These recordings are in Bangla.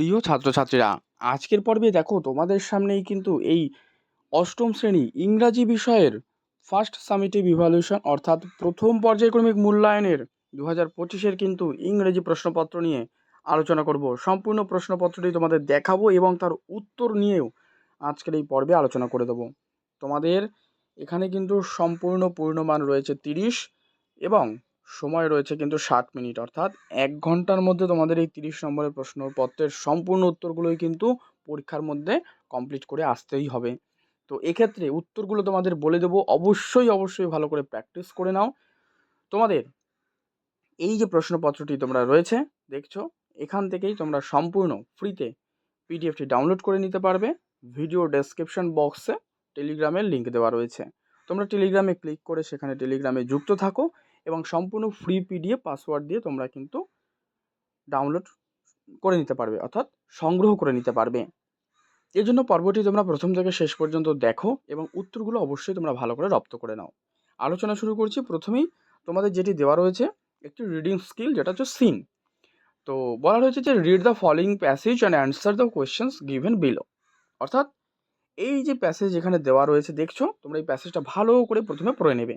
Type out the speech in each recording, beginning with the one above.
প্রিয় ছাত্রছাত্রীরা, আজকের পর্বে দেখো তোমাদের সামনেই কিন্তু এই অষ্টম শ্রেণি ইংরাজি বিষয়ের ফার্স্ট সামিটিভ ইভালুয়েশন অর্থাৎ প্রথম পর্যায়ক্রমিক মূল্যায়নের দু হাজার পঁচিশের কিন্তু ইংরেজি প্রশ্নপত্র নিয়ে আলোচনা করব। সম্পূর্ণ প্রশ্নপত্রটি তোমাদের দেখাবো এবং তার উত্তর নিয়েও আজকের এই পর্বে আলোচনা করে দেবো। তোমাদের এখানে কিন্তু সম্পূর্ণ পূর্ণমান রয়েছে তিরিশ এবং সময় রয়েছে কিন্তু ষাট মিনিট। অর্থাৎ এক ঘণ্টার মধ্যে তোমাদের এই তিরিশ নম্বরের প্রশ্নপত্রের সম্পূর্ণ উত্তরগুলোই কিন্তু পরীক্ষার মধ্যে কমপ্লিট করে আসতেই হবে। তো এক্ষেত্রে উত্তরগুলো তোমাদের বলে দেবো। অবশ্যই অবশ্যই ভালো করে প্র্যাকটিস করে নাও। তোমাদের এই যে প্রশ্নপত্রটি তোমরা রয়েছে, দেখছ? এখান থেকেই তোমরা সম্পূর্ণ ফ্রিতে পিডিএফটি ডাউনলোড করে নিতে পারবে। ভিডিও ডেসক্রিপশন বক্সে টেলিগ্রামের লিঙ্ক দেওয়া রয়েছে। তোমরা টেলিগ্রামে ক্লিক করে সেখানে টেলিগ্রামে যুক্ত থাকো। এবং সম্পূর্ণ ফ্রি পিডিএফ পাসওয়ার্ড দিয়ে তোমরা কিন্তু ডাউনলোড করে নিতে পারবে, অর্থাৎ সংগ্রহ করে নিতে পারবে। এই জন্য পর্বটি তোমরা প্রথম থেকে শেষ পর্যন্ত দেখো এবং উত্তরগুলো অবশ্যই তোমরা ভালো করে রপ্ত করে নাও। আলোচনা শুরু করছি, প্রথমেই তোমাদের যেটি দেওয়া রয়েছে, একটি রিডিং স্কিল যেটা হচ্ছে সিন তো বলা রয়েছে যে read the following passage and answer the questions given below অর্থাৎ এই যে প্যাসেজ এখানে দেওয়া রয়েছে, দেখছ? তোমরা এই প্যাসেজটা ভালো করে প্রথমে পড়ে নেবে।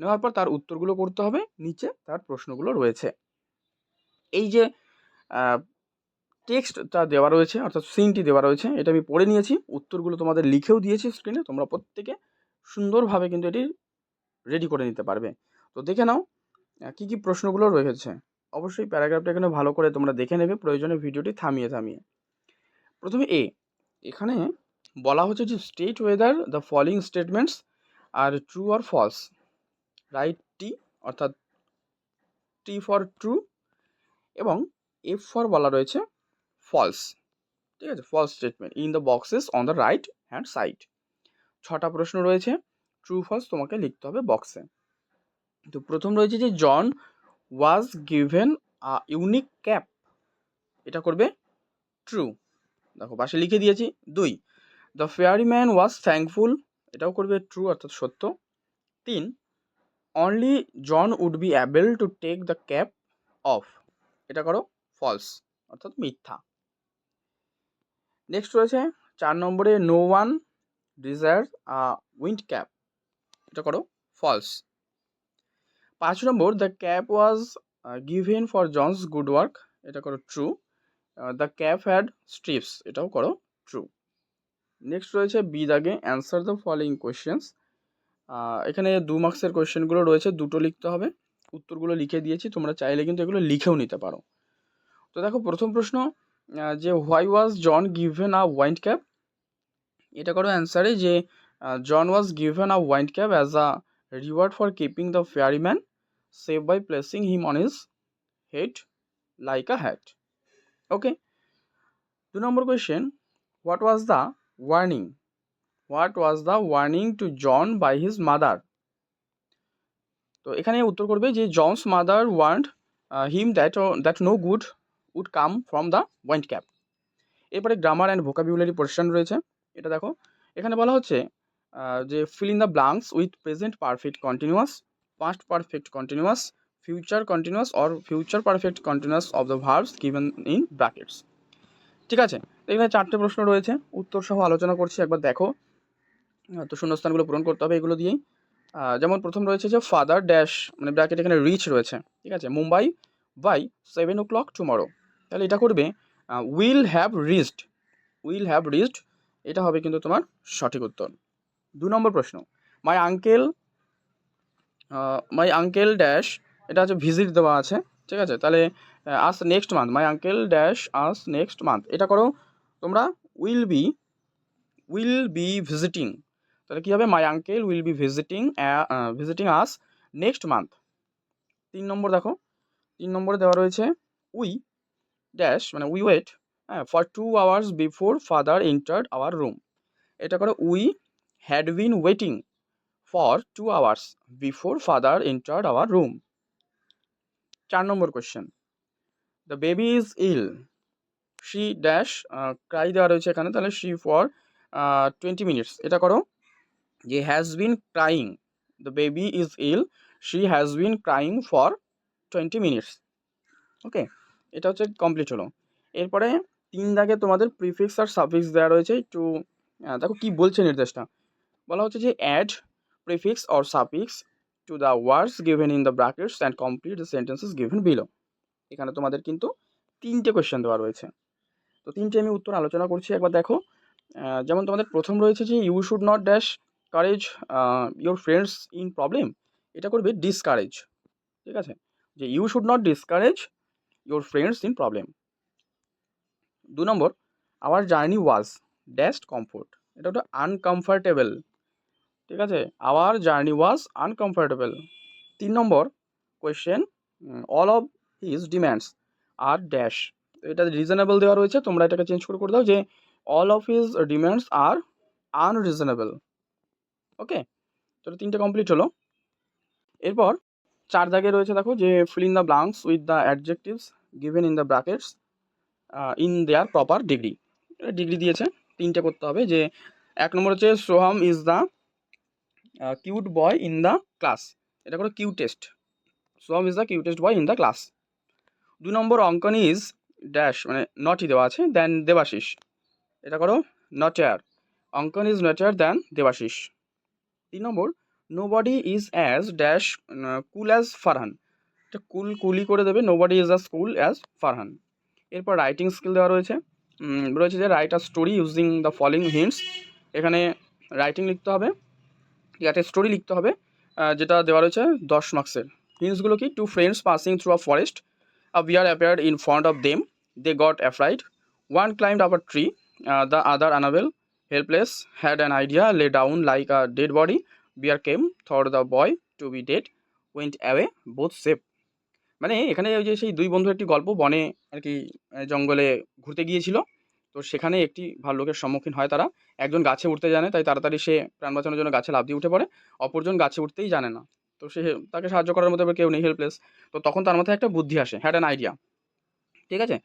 নেওয়ার পর তার উত্তরগুলো করতে হবে, নিচে তার প্রশ্নগুলো রয়েছে। এই যে টেক্সটটা দেওয়া রয়েছে, অর্থাৎ সিনটি দেওয়া রয়েছে, এটা আমি পড়ে নিয়েছি, উত্তরগুলো তোমাদের লিখেও দিয়েছি স্ক্রিনে তোমরা প্রত্যেকে সুন্দরভাবে কিন্তু এটি রেডি করে নিতে পারবে। তো দেখে নাও কী কী প্রশ্নগুলো রয়েছে। অবশ্যই প্যারাগ্রাফটা এখানে ভালো করে তোমরা দেখে নেবে, প্রয়োজনে ভিডিওটি থামিয়ে থামিয়ে। প্রথমে এ এখানে বলা হচ্ছে যে state whether the following statements are true or false write T অর্থাৎ টি ফর ট্রু এবং এফ ফর বলা রয়েছে ফলস ঠিক আছে? False statement in the boxes on the right hand side ছটা প্রশ্ন রয়েছে ট্রু ফলস তোমাকে লিখতে হবে বক্সে তো প্রথম রয়েছে যে John was given a unique cap এটা করবে ট্রু দেখো, পাশে লিখে দিয়েছি, দুই। The fairy man was thankful এটাও করবে ট্রু অর্থাৎ সত্য। তিন only John would be able to take the cap off এটা করো ফলস অর্থাৎ মিথ্যা। নেক্সট রয়েছে, চার নম্বরে no one desire wind cap এটা করো ফলস পাঁচ নম্বর the cap was given for John's good work এটা করো true the cap had stripes এটাও করো ট্রু নেক্সট রয়েছে বি দাগে অ্যান্সার দ্য ফলোয়িং কোয়েশ্চেন্স এখানে দু মার্কসের কোয়েশ্চেনগুলো রয়েছে, দুটো লিখতে হবে। উত্তরগুলো লিখে দিয়েছি, তোমরা চাইলে কিন্তু এগুলো লিখেও নিতে পারো। তো দেখো, প্রথম প্রশ্ন যে why was John given a wind cap এটা করো অ্যান্সারে যে John was given a wind cap as a reward for keeping the fairy man save by placing him on his head like a hat okay দু নম্বর question what was the warning what was the warning to John by his mother? তো এখানে উত্তর করবে যে John's mother warned him that that no good would come from the wind cap. এরপরে গ্রামার অ্যান্ড ভোকাবিউলারি পোর্শন রয়েছে, এটা দেখো। এখানে বলা হচ্ছে যে fill in the blanks with present perfect continuous past perfect continuous future continuous or future perfect continuous of the verbs given in brackets ঠিক আছে? এখানে চারটে প্রশ্ন রয়েছে উত্তর সহ আলোচনা করছি, একবার দেখো। তো শূন্যস্থানগুলো পূরণ করতে হবে এগুলো দিয়েই। যেমন প্রথম রয়েছে যে ফাদার ড্যাশ মানে ব্র্যাকেট এখানে রিচ রয়েছে, ঠিক আছে? Mumbai by seven o'clock tomorrow তাহলে এটা করবে will have reached will have reached এটা হবে কিন্তু তোমার সঠিক উত্তর। দু নম্বর প্রশ্ন my uncle my uncle dash এটা হচ্ছে ভিজিট দেওয়া আছে, ঠিক আছে? তাহলে us next month my uncle dash us next month এটা করো, তোমরা will be will be visiting তাহলে কী হবে? My uncle will be visiting visiting us next month তিন নম্বর দেখো, তিন নম্বরে দেওয়া রয়েছে উই ড্যাশ মানে উই ওয়েট হ্যাঁ for two hours before father entered our room এটা করো we had been waiting for two hours before father entered our room চার নম্বর question the baby is ill she dash cry দেওয়া রয়েছে এখানে, তাহলে শি ফর টোয়েন্টি মিনিটস এটা করো যে has been crying the baby is ill she has been crying for twenty minutes okay এটা হচ্ছে কমপ্লিট হলো। এরপরে তিন দাগে তোমাদের প্রিফিক্স আর সাফিক্স দেওয়া রয়েছে। একটু দেখো কি বলছে নির্দেশটা। বলা হচ্ছে যে add prefix or suffix to the words given in the brackets and complete the sentences given below এখানে তোমাদের কিন্তু তিনটে কোয়েশ্চেন দেওয়া রয়েছে। তো তিনটে আমি উত্তর আলোচনা করছি। একবার দেখো যেমন তোমাদের প্রথম রয়েছে যে you should not dash courage your friends in problem এটা করবে ডিসকারেজ ঠিক আছে? যে you should not discourage your friends in problem দু নম্বর our journey was dash comfort এটা ওটা আনকমফর্টেবল ঠিক আছে? আওয়ার জার্নি ওয়াজ আনকমফর্টেবল তিন নম্বর question all of his demands are dash এটা রিজনেবল দেওয়া রয়েছে, তোমরা এটাকে চেঞ্জ করে করে দাও যে all of his demands are unreasonable okay? তো এটা তিনটে কমপ্লিট হলো। এরপর চার দাগে রয়েছে দেখো যে fill in the blanks with the adjectives given in the brackets in their proper degree degree দিয়েছে, তিনটে করতে হবে যে, এক নম্বর হচ্ছে Soham is the cute boy in the class এটা করো cutest Soham is the cutest boy in the class দু নম্বর অঙ্কন ইজ ড্যাশ মানে নটি দেওয়া আছে দেন দেবাশিস। এটা করো নটার অঙ্কন ইজ নটার দেন দেবাশিস। তিন নম্বর nobody is as dash cool as Farhan এটা কুল কুলি করে দেবে nobody is as cool as Farhan এরপর রাইটিং স্কিল দেওয়া রয়েছে। রয়েছে যে write a story using the following hints এখানে রাইটিং লিখতে হবে। একটা স্টোরি লিখতে হবে। যেটা দেওয়া রয়েছে দশ মার্কসের হিন্টসগুলো কি? Two friends passing through a forest a bear appeared in front of them they got afraid one climbed up a tree the other unable helpless, had an idea, lay down like a dead body. Bear came, thought the boy to be dead, went away, both safe. মানে এখানে ওই যে সেই দুই বন্ধুর একটি গল্প, বনে আর কি জঙ্গলে ঘুরতে গিয়েছিল। তো সেখানে একটি ভাল্লুকের সম্মুখীন হয় তারা। একজন গাছে উঠতে জানে, তাই তাড়াতাড়ি সে প্রাণ বাঁচানোর জন্য গাছে লাফ দিয়ে উঠে পড়ে। অপরজন গাছে উঠতেই জানে না। তো সে তাকে সাহায্য করার মতো কেউ নেই হেল্পলেস তো তখন তার মাথায় একটা বুদ্ধি আসে হ্যাড অ্যান আইডিয়া ঠিক আছে?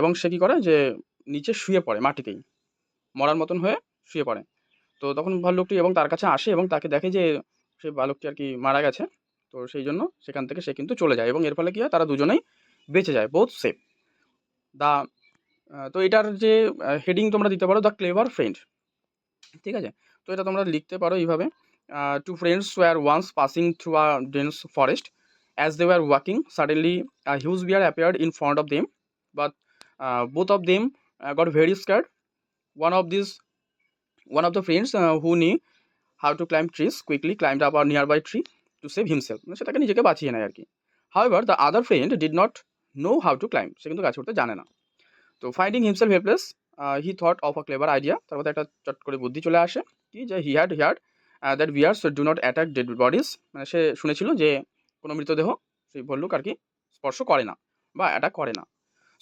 এবং সে কী করে? যে, নিচে শুয়ে পড়ে মাটিতেই। মরার মতন হয়ে শুয়ে পড়ে। তো তখন ভাল্লুকটি এবং তার কাছে আসে এবং তাকে দেখে যে সেই বালকটি আর কি মারা গেছে। তো সেই জন্য সেখান থেকে সে কিন্তু চলে যায় এবং এর ফলে কী হয় তারা দুজনেই বেঁচে যায় বোথ সেফ দা তো এটার যে হেডিং তোমরা দিতে পারো দ্য ক্লেভার ফ্রেন্ড ঠিক আছে? তো এটা তোমরা লিখতে পারো এইভাবে two friends were once passing through a dense forest as they were walking suddenly huge bear appeared in front of them but both of them got very scared one of these one of the friends uh, who knew how to climb trees quickly climbed up a nearby tree to save himself. মানে সেটাকে নিজেকে বাঁচিয়ে নেয় আর কি however the other friend did not know how to climb সে কিন্তু গাছ উঠতে জানে না। তো finding himself helpless he thought of a clever idea তার মধ্যে একটা চট করে বুদ্ধি চলে আসে কি যে he had heard that bears do not attack dead bodies মানে সে শুনেছিল যে কোনো মৃতদেহ সেই ভল্লুক আর কি স্পর্শ করে না বা অ্যাটাক করে না।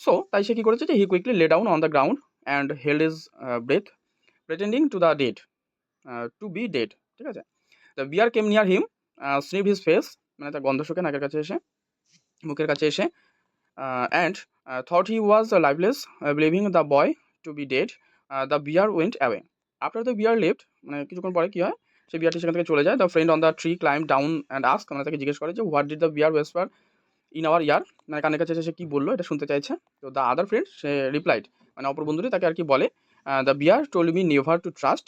সো তাই সে কী করেছে যে he quickly lay down on the ground and held his breath pretending to the dead to be dead ঠিক আছে? The bear came near him sniff his face মানে তার গন্ধ শুকে নাকের কাছে এসে, মুখের কাছে এসে and thought he was the lifeless believing the boy to be dead the bear went away after the bear left মানে কিছুক্ষণ পরে কী হয়? সে বিয়ারটি সেখান থেকে চলে যায়। The friend on the tree climb down and ask মানে তাকে জিজ্ঞেস করে যে what did the bear whisper in your ear মানে কানের কাছে এসে সে কী বলল? এটা শুনতে চাইছে। তো দ্য আদার ফ্রেন্ড সে রিপ্লাইড মানে অপর বন্ধুটি তাকে আর কি বলে the bear told me never to trust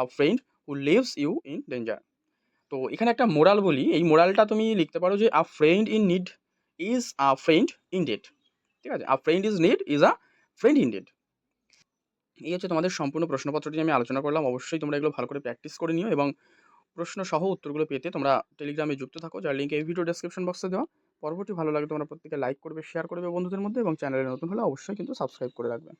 a friend who leaves you in danger তো এখানে একটা মোরাল বলি, এই মোরালটা তুমি লিখতে পারো যে a friend in need is a friend in deed ঠিক আছে? A friend is need is a friend in deed এই হচ্ছে তোমাদের সম্পূর্ণ প্রশ্নপত্রটি আমি আলোচনা করলাম। অবশ্যই তোমরা এগুলো ভালো করে প্র্যাকটিস করে নিও এবং প্রশ্ন সহ উত্তরগুলো পেতে তোমরা টেলিগ্রামে যুক্ত থাকো, যার লিঙ্ক এই ভিডিও ডেসক্রিপশন বক্সে দেওয়া। পরবর্তী ভালো লাগে তোমরা প্রত্যেকে লাইক করবে শেয়ার করবে বন্ধুদের মধ্যে এবং চ্যানেলে নতুন হলে অবশ্যই কিন্তু সাবস্ক্রাইব করে রাখবে।